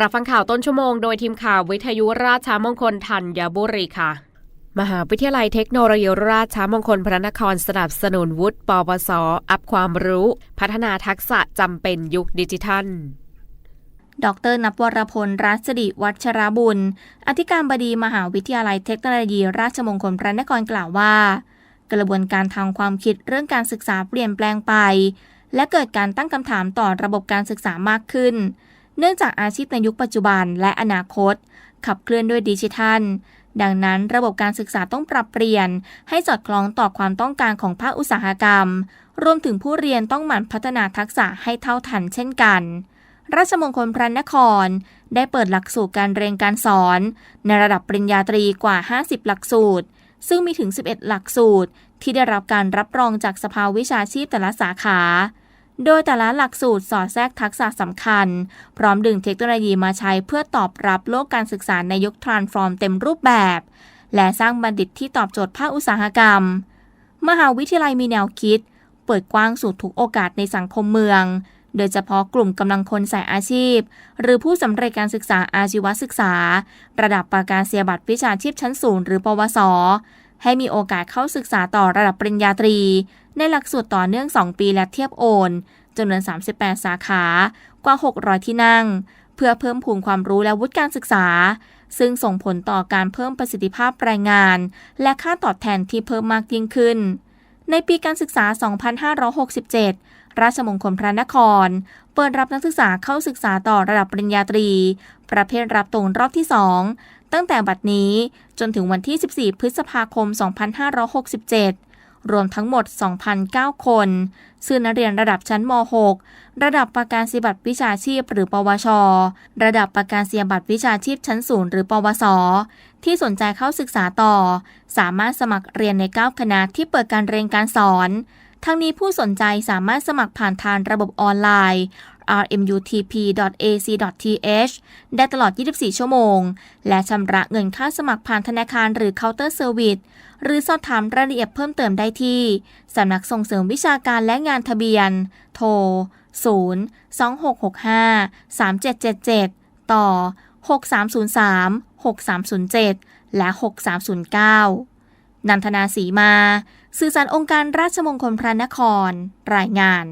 รับฟังข่าวต้นชั่วโมงโดยทีมข่าววิทยุราชมงคลธัญบุรีค่ะ มหาวิทยาลัยเทคโนโลยีราชมงคลพระนครสนับสนุนวุฒิปวส อัพความรู้ พัฒนาทักษะจำเป็นยุคดิจิทัลดรนวรพล รัศดิวัชรบุญ อธิการบดีมหาวิทยาลัยเทคโนโลยี ราชมงคลพระนครกล่าวว่า กระบวนการทางความคิดเรื่องการศึกษาเปลี่ยนแปลงไป และเกิดการตั้งคำถามต่อระบบการศึกษามากขึ้น เนื่องจากอาชีพในยุคปัจจุบันและอนาคต ขับเคลื่อนด้วยดิจิทัล ดังนั้นระบบการศึกษาต้องปรับเปลี่ยน ให้สอดคล้องต่อความต้องการของภาคอุตสาหกรรม รวมถึงผู้เรียนต้องหมั่นพัฒนาทักษะให้เท่าทันเช่นกัน ราชมงคลพระนคร ได้เปิดหลักสูตรการเรียนการสอน ในระดับปริญญาตรีกว่า 50 หลักสูตร ซึ่งมีถึง 11 หลักสูตร ที่ได้รับการรับรองจากสภาวิชาชีพแต่ละสาขา โดยแต่ละหลักสูตรสอดแทรกทักษะสำคัญ พร้อมดึงเทคโนโลยีมาใช้เพื่อตอบรับโลกการศึกษาในยุคทรานส์ฟอร์มเต็มรูปแบบ และสร้างบัณฑิตที่ตอบโจทย์ภาคอุตสาหกรรม มหาวิทยาลัยมีแนวคิด เปิดกว้างสู่ทุกโอกาสในสังคมเมือง โดยเฉพาะกลุ่มกำลังคนสายอาชีพ หรือผู้สำเร็จการศึกษาอาชีวศึกษา ระดับประกาศเสียบัตรวิชาชีพชั้นสูงหรือปวส ให้มีโอกาสเข้าศึกษาต่อระดับปริญญาตรี ในหลักสูตรต่อเนื่อง 2 ปีและเทียบโอนจำนวน 38 สาขากว่า 600 ที่นั่ง เพื่อเพิ่มพูนความรู้และวุฒิการศึกษา ซึ่งส่งผลต่อการเพิ่มประสิทธิภาพแรงงาน และค่าตอบแทนที่เพิ่มมากยิ่งขึ้น ในปีการศึกษา 2567 ราชมงคลพระนคร เปิดรับนักศึกษาเข้าศึกษาต่อระดับปริญญาตรี ประเภทรับตรงรอบที่ 2 ตั้งแต่บัดนี้จนถึงวันที่ 14 พฤษภาคม 2567 รวมทั้งหมด 2,009 คนซึ่งนักเรียนระดับชั้นม .6 ระดับประการสีบัตรวิชาชีพหรือ ปวช ระดับประการเสียบัตรวิชาชีพชั้นสูงหรือ ปวส ที่สนใจเข้าศึกษาต่อ สามารถสมัครเรียนใน 9 คณะที่เปิดการเรียนการสอนทั้งนี้ผู้สนใจสามารถสมัครผ่านทางระบบออนไลน์ rmutp.ac.th ได้ตลอด 24 ชั่วโมง และชำระเงินค่าสมัครผ่านธนาคารหรือเคาน์เตอร์เซอร์วิสหรือสอบถามรายละเอียดเพิ่มเติมได้ที่สำนักส่งเสริมวิชาการและงานทะเบียน โทร 0 2665 3777 ต่อ 6303 6307 และ 6309 นันทนาสีมา สื่อสารองค์การราชมงคลพระนคร รายงาน